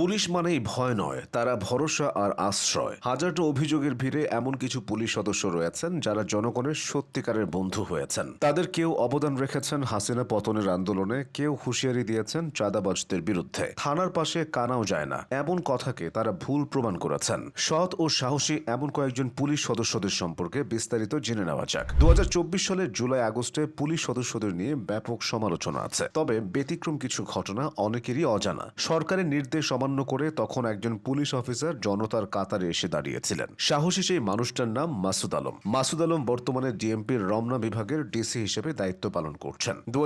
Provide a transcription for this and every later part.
Police মানেই ভয় নয়, তারা ভরসা আর আশ্রয়। হাজারটা অভিযোগের ভিড়ে এমন কিছু পুলিশ সদস্য রয়েছেন যারা জনগণের সত্যিকারের বন্ধু হয়েছেন। তাদের কেউ অবদান রেখেছেন হাসিনা পতনের আন্দোলনে, কেউ হুঁশিয়ারি দিয়েছেন চাঁদাবাজদের বিরুদ্ধে। থানার পাশে কানাও যায় না, এমন কথাকে তারা ভুল প্রমাণ করেছেন। সৎ ও সাহসী এমন কয়েকজন পুলিশ সদস্যদের সম্পর্কে বিস্তারিত জেনে নেওয়া যাক। দু হাজার চব্বিশ সালের জুলাই আগস্টে পুলিশ সদস্যদের নিয়ে ব্যাপক সমালোচনা আছে। তবে ব্যতিক্রম কিছু ঘটনা অনেকেরই অজানা। সরকারের নির্দেশ অমান্য করে তখন একজন পুলিশ অফিসার জনতার কাতারে এসে দাঁড়িয়েছিলেন। সাহসী সেই মানুষটার নাম মাসুদ আলম। মাসুদ আলম বর্তমানে ডিএমপির রমনা বিভাগের ডিসি হিসেবে দায়িত্ব পালন করছেন। দু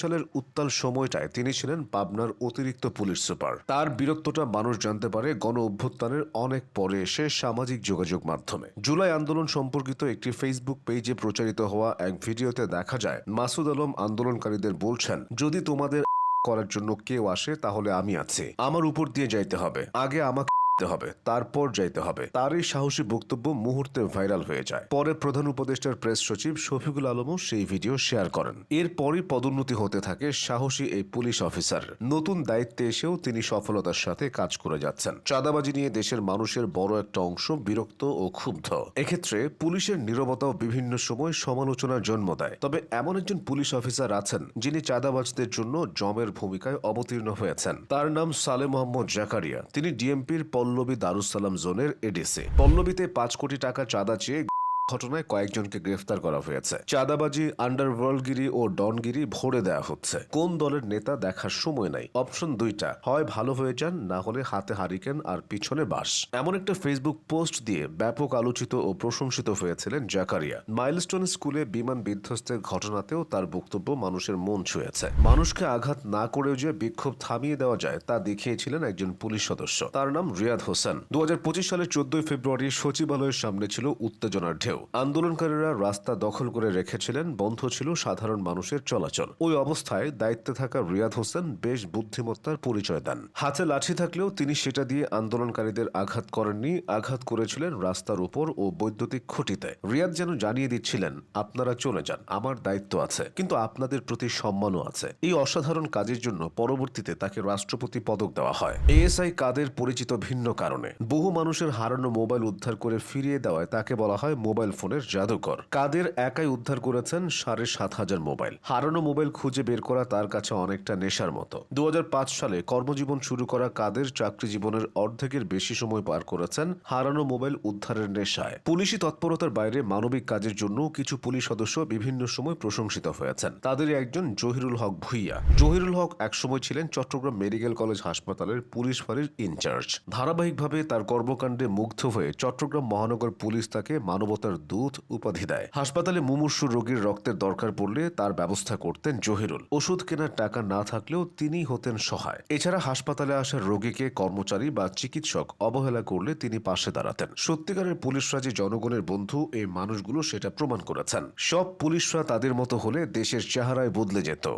সালের উত্তাল সময়টায় তিনি ছিলেন পাবনার অতিরিক্ত পুলিশ সুপার। তার বীরত্বটা মানুষ জানতে পারে গণ অভ্যুত্থানের অনেক পরে এসে সামাজিক যোগাযোগ মাধ্যমে। জুলাই আন্দোলন সম্পর্কিত একটি ফেসবুক পেজে প্রচারিত হওয়া এক ভিডিওতে দেখা যায়, মাসুদ আলম আন্দোলনকারীদের বলছেন, যদি তোমাদের করার জন্য কেউ আসে তাহলে আমি আছি। আমার উপর দিয়ে যাইতে হবে। আগে আমাকে যেতে হবে, তারপর যাইতে হবে। তার এই সাহসী বক্তব্য মুহূর্তে ভাইরাল হয়ে যায়। পরে প্রধান উপদেষ্টার প্রেস সচিব শফিকুল আলমও সেই ভিডিও শেয়ার করেন। এরপরই পদোন্নতি হতে থাকে সাহসী এই পুলিশ অফিসার। নতুন দায়িত্বে এসেও তিনি সফলতার সাথে কাজ করে যাচ্ছেন। চাঁদাবাজি নিয়ে দেশের মানুষের বড় একটা অংশ বিরক্ত ও ক্ষুব্ধ। এক্ষেত্রে পুলিশের নীরবতাও বিভিন্ন সময় সমালোচনার জন্ম দেয়। তবে এমন একজন পুলিশ অফিসার আছেন, যিনি চাঁদাবাজদের জন্য জমের ভূমিকায় অবতীর্ণ হয়েছেন। তার নাম সালে মোহাম্মদ জাকারিয়া। তিনি ডিএমপির পল্লবী দারুসালাম জোনের এডিসি। পল্লবীতে পাঁচ কোটি টাকা চাঁদা চেয়ে ঘটনায় কয়েকজনকে গ্রেফতার করা হয়েছে। চাঁদাবাজি, আন্ডারওয়ার্ল্ডগিরি ও ডনগিরি ভরে দেওয়া হচ্ছে। কোন দলের নেতা দেখার সময় নাই? অপশন দুইটা, হয় ভালো হয়ে যান, না হলে হাতে হারিকেন আর পিছনে বাস এমন একটা ফেসবুক পোস্ট দিয়ে ব্যাপক আলোচিত ও প্রশংসিত হয়েছিলেন জাকারিয়া। মাইলস্টোন স্কুলে বিমান বিধ্বস্তের ঘটনাতেও তার বক্তব্য মানুষের মন ছুঁয়েছে। মানুষকে আঘাত না করেও যে বিক্ষোভ থামিয়ে দেওয়া যায়, তা দেখিয়েছিলেন একজন পুলিশ সদস্য। তার নাম রিয়াদ হোসেন। দু হাজার পঁচিশ সালের চোদ্দই ফেব্রুয়ারি সচিবালয়ের সামনে ছিল উত্তেজনার ঢেউ। আন্দোলনকারীরা রাস্তা দখল করে রেখেছিলেন, বন্ধ ছিল সাধারণ মানুষের চলাচল। ওই অবস্থায় দায়িত্বে থাকা রিয়াদ হোসেন বেশ বুদ্ধিমত্তার পরিচয় দেন। হাতে লাঠি থাকলেও তিনি সেটা দিয়ে আন্দোলনকারীদের আঘাত করেননি, আঘাত করেছিলেন রাস্তার উপর ও বৈদ্যুতিক খুঁটিতে। রিয়াদ যেন জানিয়ে দিচ্ছিলেন, আপনারা চলে যান, আমার দায়িত্ব আছে, কিন্তু আপনাদের প্রতি সম্মানও আছে। এই অসাধারণ কাজের জন্য পরবর্তীতে তাকে রাষ্ট্রপতি পদক দেওয়া হয়। এএসআই কাদের পরিচিত ভিন্ন কারণে। বহু মানুষের হারানো মোবাইল উদ্ধার করে ফিরিয়ে দেওয়ায় তাকে বলা হয় মোবাইল ফোনের জাদুকর কাদের একাই উদ্ধার করেছেন সাড়ে সাত হাজার মোবাইল। হারানো মোবাইল খুঁজে বের করা তার কাছে অনেকটা নেশার মতো। দুই হাজার পাঁচ সালে কর্মজীবন শুরু করা কাদের চাকরি জীবনের অর্ধেকের বেশি সময় পার করেছেন হারানো মোবাইল উদ্ধারের নেশায়। পুলিশি তৎপরতার বাইরে মানবিক কাজের জন্য কিছু পুলিশ সদস্য বিভিন্ন সময় প্রশংসিত হয়েছেন। তাদের একজন জহিরুল হক ভুইয়া। জহিরুল হক একসময় ছিলেন চট্টগ্রাম মেডিকেল কলেজ হাসপাতালের পুলিশ ফাঁড়ির ইনচার্জ। ধারাবাহিকভাবে তার কর্মকাণ্ডে মুগ্ধ হয়ে চট্টগ্রাম মহানগর পুলিশ তাকে মানবতার দূত উপাধি দেয়। হাসপাতালে মুমূর্ষু রোগীর রক্তের দরকার পড়লে তার ব্যবস্থা করতেন জহিরুল। ওষুধ কেনার টাকা না থাকলেও তিনি হতেন সহায়। এছাড়া হাসপাতালে আসা রোগীকে কর্মচারী বা চিকিৎসক অবহেলা করলে তিনি পাশে দাঁড়াতেন। সত্যিকারের পুলিশরা যে জনগণের বন্ধু এই মানুষগুলো সেটা প্রমাণ করেছেন। সব পুলিশরা তাদের মতো হলে দেশের চেহারায় বদলে যেত।